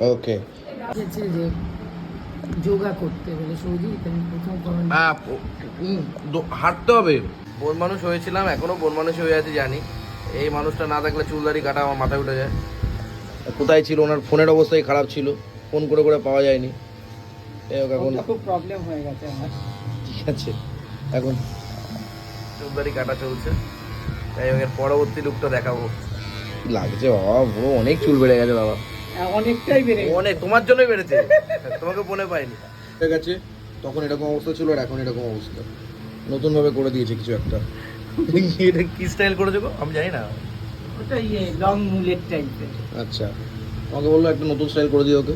ওকে। যে যোগা করতে আমি প্রথম হাঁটতে হবে। বন মানুষ হয়েছিলাম এখনও বন মানুষ হয়ে আছে জানি। এই মানুষটা না থাকলে চুলদারি কাটা আমার মাথায় উঠে যায়। কোথায় ছিল? ওনার ফোনের অবস্থাই খারাপ ছিল। ফোন করে করে পাওয়া যায়নি। এই হোক এখন খুব প্রবলেম হয়ে গেছে আমার। ঠিক আছে। এখন চুলদারি কাটা চলছে। তাই এর পরবর্তী লুকটা দেখাবো। লাগছে বাবা পুরো অনেক চুল বেড়ে গেছে বাবা। অনেকটাই বেড়ে অনেক তোমার জন্যই বেড়েছে। তোমাকে মনে পাইনি। ঠিক আছে তখন এরকম অবস্থা ছিল আর এখন এরকম অবস্থা। নতুন ভাবে করে দিয়েছে কিছু একটা। এটা কি স্টাইল করে দেবো আমি জানি না। ওটা ইয়ে লং মুলেট টাইপের আচ্ছা আমাকে বলল একটা নতুন স্টাইল করে দিও ওকে।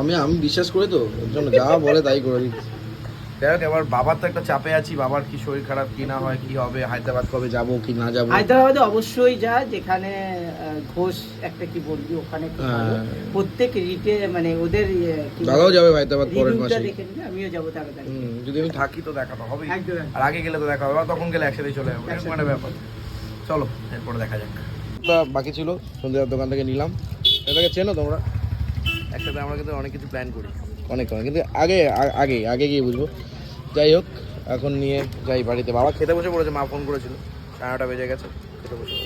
আমি আমি বিশ্বাস করি তো ওর জন্য যা বলে তাই করে দিচ্ছি। যাই হোক এবার বাবার তো একটা চাপে আছি বাবার কি শরীর খারাপ কি না হয় কি হবে হায়দ্রাবাদ কবে যাব কি না যাব? হায়দ্রাবাদে অবশ্যই যা যেখানে ঘোষ একটা কি বলবি ওখানে। হ্যাঁ। প্রত্যেক রিটে মানে ওদের দাদাও যাবে হায়দ্রাবাদ পরের মাসে আমিও যাব তাড়াতাড়ি। যদি আমি থাকি তো দেখা তো একদম। আর আগে গেলে তো দেখা হবে তখন গেলে একসাথে চলে যাব এরকম একটা ব্যাপার। চলো এরপরে দেখা যাক। বাকি ছিল সন্ধ্যার দোকান থেকে নিলাম। এটাকে চেনো তোমরা। একসাথে আমরা কিন্তু অনেক কিছু প্ল্যান করি। অনেক অনেক কিন্তু আগে আগে আগে গিয়ে বুঝব। যাই হোক এখন নিয়ে যাই বাড়িতে। বাবা খেতে বসে পড়েছে মা ফোন করেছিল। সাড়ে বেজে গেছে খেতে বসে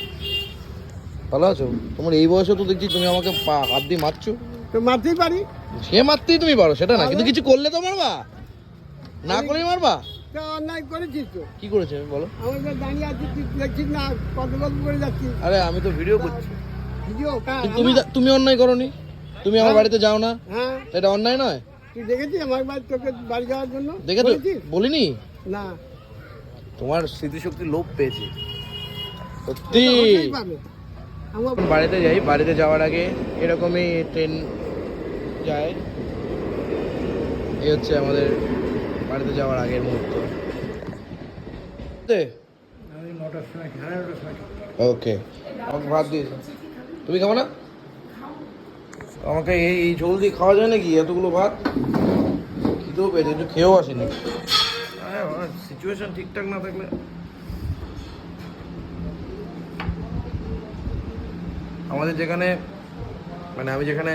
ভালো আছো? তোমার এই বয়সে তো দেখছি তুমি আমাকে পা- হাত দিয়ে মারছো। তো মারতেই পারি। সে মারতেই তুমি পারো সেটা না। কিন্তু কিছু করলে তো মারবা। না করেই মারবা? তো অন্যায় করেছিস তো। কি করেছে? বলো। আমার দাঁড়িয়ে আছি দেখছিস না কত গল্প করে যাচ্ছিস। আরে আমি তো ভিডিও করছি। ভিডিও তুমি তুমি অন্যায় করনি? তুমি আমার বাড়িতে যাও না? হ্যাঁ। এটা অন্যায় নয়? তুই দেখেছিস আমার বাড়ি তোকে বাড়ি যাওয়ার জন্য? দেখেছ? বলেছিস? বলিনি? না। তোমার স্মৃতিশক্তি লোপ পেয়েছে। সত্যি। আমার বাড়িতে যাই বাড়িতে যাওয়ার আগে এরকমই ট্রেন যায়। এই হচ্ছে আমাদের বাড়িতে যাওয়ার আগের মুহূর্ত। ওকে। আমাকে ভাত দিয়েছে। তুমি খাব না? আমাকে এই এই ঝোল দিয়ে খাওয়া যায় নাকি? এতগুলো ভাত? খিদেও পেয়েছে একটু খেয়েও আসেনি। সিচুয়েশন ঠিকঠাক না থাকলে আমাদের যেখানে মানে আমি যেখানে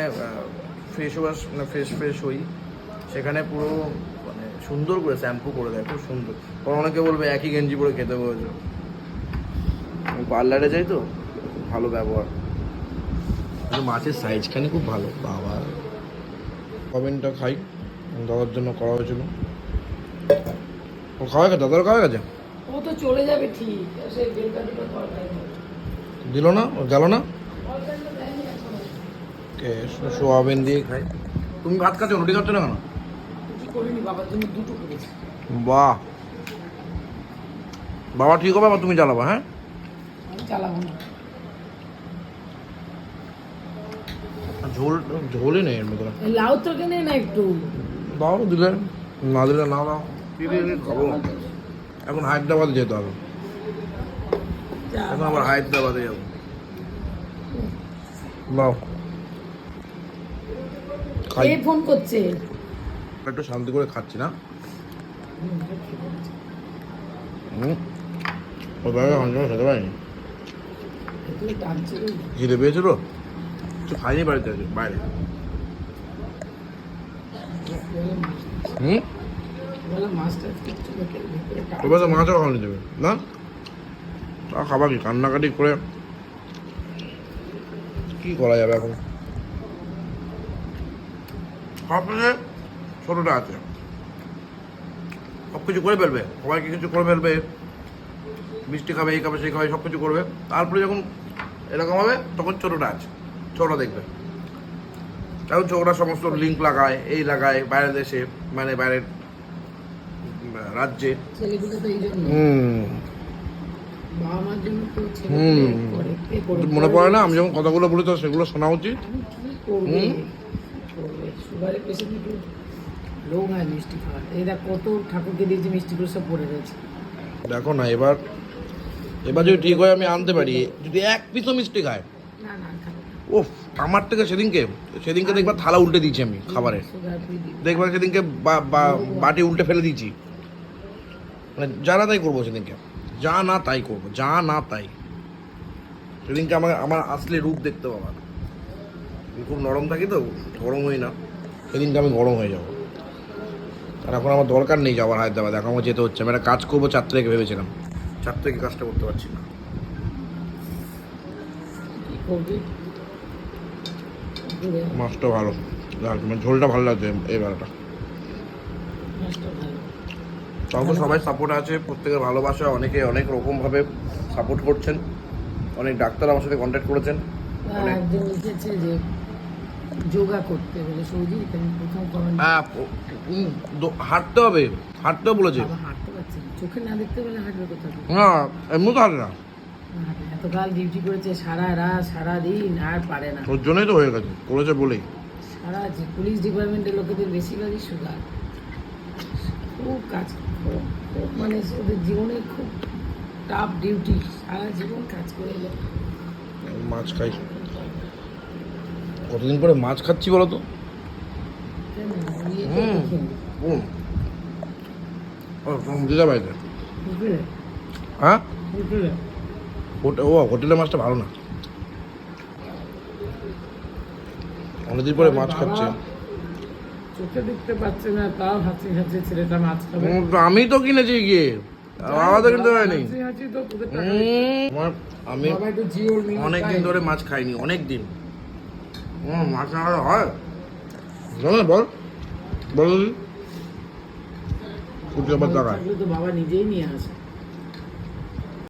ফ্রেশ ওয়াশ মানে ফ্রেশ ফ্রেশ হই সেখানে পুরো মানে সুন্দর করে শ্যাম্পু করে দেয় খুব সুন্দর। পর অনেকে বলবে একই গেঞ্জি পরে খেতে বলেছ। পার্লারে যাই তো ভালো ব্যবহার। মাছের সাইজখানে খুব ভালো। বাবা। কমেন্টটা খাই। দাদার জন্য করা হয়েছিল। ও খাওয়া গেছে? দাদার খাওয়া গেছে? ও তো চলে যাবে ঠিক। দিল না? ও গেল না? কে? সোয়াবিন দিয়ে খাই। তুমি ভাত খাচ্ছ? রুটি খাচ্ছ না কেন? বাহ। বাবা ঠিক হবে? আবার তুমি জ্বালাবা হ্যাঁ? আমি চালাবো না। ঝোল ঝোলই নেই এর মধ্যে? লাউ তরকারি নেই না একটু দাও দিলে না দিলে না দাও। খাব। এখন হায়দ্রাবাদে যেতে হবে। এখন আবার হায়দ্রাবাদে যাব। দাও। খাই। কে ফোন করছে? একটু শান্তি করে খাচ্ছি না। হুম। ওইভাবে অঞ্চল খেতে পারিনি। খিদে পেয়েছিল কিছু খাইনি বাড়িতে আছে বাইরে হুম তো মাছও খাওয়ানি দেবে না তা খাবা কি কান্নাকাটি করে কি করা যাবে এখন সবশেষে ছোটটা আছে সব কিছু করে ফেলবে সবাইকে কিছু করে ফেলবে মিষ্টি খাবে এই খাবে সেই খাবে সব কিছু করবে তারপরে যখন এরকম হবে তখন ছোটটা আছে ছোটটা দেখবে। এখন ছোটরা সমস্ত লিঙ্ক লাগায় এই লাগায় বাইরের দেশে মানে বাইরের রাজ্যে। মনে পড়ে না? আমি যখন কথাগুলো বলি তো সেগুলো শোনা উচিত। দেখো না এবার এবার যদি ঠিক হয় আমি আনতে পারি। যদি এক পিসও মিষ্টি খায়। না না ও আমার থেকে সেদিনকে সেদিনকে দেখবার থালা উল্টে দিয়েছি আমি খাবারে সুগার দেখবার সেদিনকে বাটি উল্টে ফেলে দিয়েছি। মানে যা না তাই করব সেদিনকে। যা না তাই করব, যা না তাই। সেদিনকে আমার আমার আসলে রূপ দেখতে পাবা। খুব নরম থাকি তো, গরম হই না। সেদিনকে আমি গরম হয়ে যাব। আর এখন আমার দরকার নেই যাওয়ার হায়দ্রাবাদ, এখন আমার যেতে হচ্ছে। আমি একটা কাজ করব চার তারিখে ভেবেছিলাম। চার তারিখে কাজটা করতে পারছি না। মাছটা ভালো। মানে ঝোলটা ভালো লাগছে এই বেলাটা মাছটা ভালো। তাও তো সবাই সাপোর্ট আছে প্রত্যেকের ভালোবাসা অনেকে অনেক রকমভাবে সাপোর্ট করছেন। অনেক ডাক্তার আমার সাথে কন্ট্যাক্ট করেছেন। একজন লিখেছে যে যোগা করতে বলে সৌদি প্রথম হ্যাঁ হাঁটতে হবে হাঁটতেও বলেছে। বাবা হাঁটতে পারছি চোখে না দেখতে পেলে হাঁটবে কোথাও না এমনি তো হাঁটে না। এতকাল ডিউটি করেছে সারা রাত সারা দিন আর পারে না। ওর জন্যই তো হয়ে গেছে করেছে বলেই। সারা যে পুলিশ ডিপার্টমেন্টের লোকেদের বেশিরভাগই সুগার খুব কাজ মানে ওদের জীবনে খুব টাফ ডিউটি সারা জীবন কাজ করে এলো। মাছ খাই। কতদিন পরে মাছ খাচ্ছি বলো তো? দিদা বাড়িতে? হ্যাঁ? ও হোটেলের মাছটা ভালো না। অনেকদিন পরে মাছ খাচ্ছে। চোখে দেখতে পাচ্ছে না তাও হাসি হাসি ছেলেটা মাছ খাবে। আমি তো কিনেছি গিয়ে। বাবা তো কিনতে পারেনি। আমার আমি অনেক দিন ধরে মাছ খাইনি অনেক দিন মাছ না হয়। বল না, বল। কুটি আবার বাবা নিজেই নিয়ে আসে।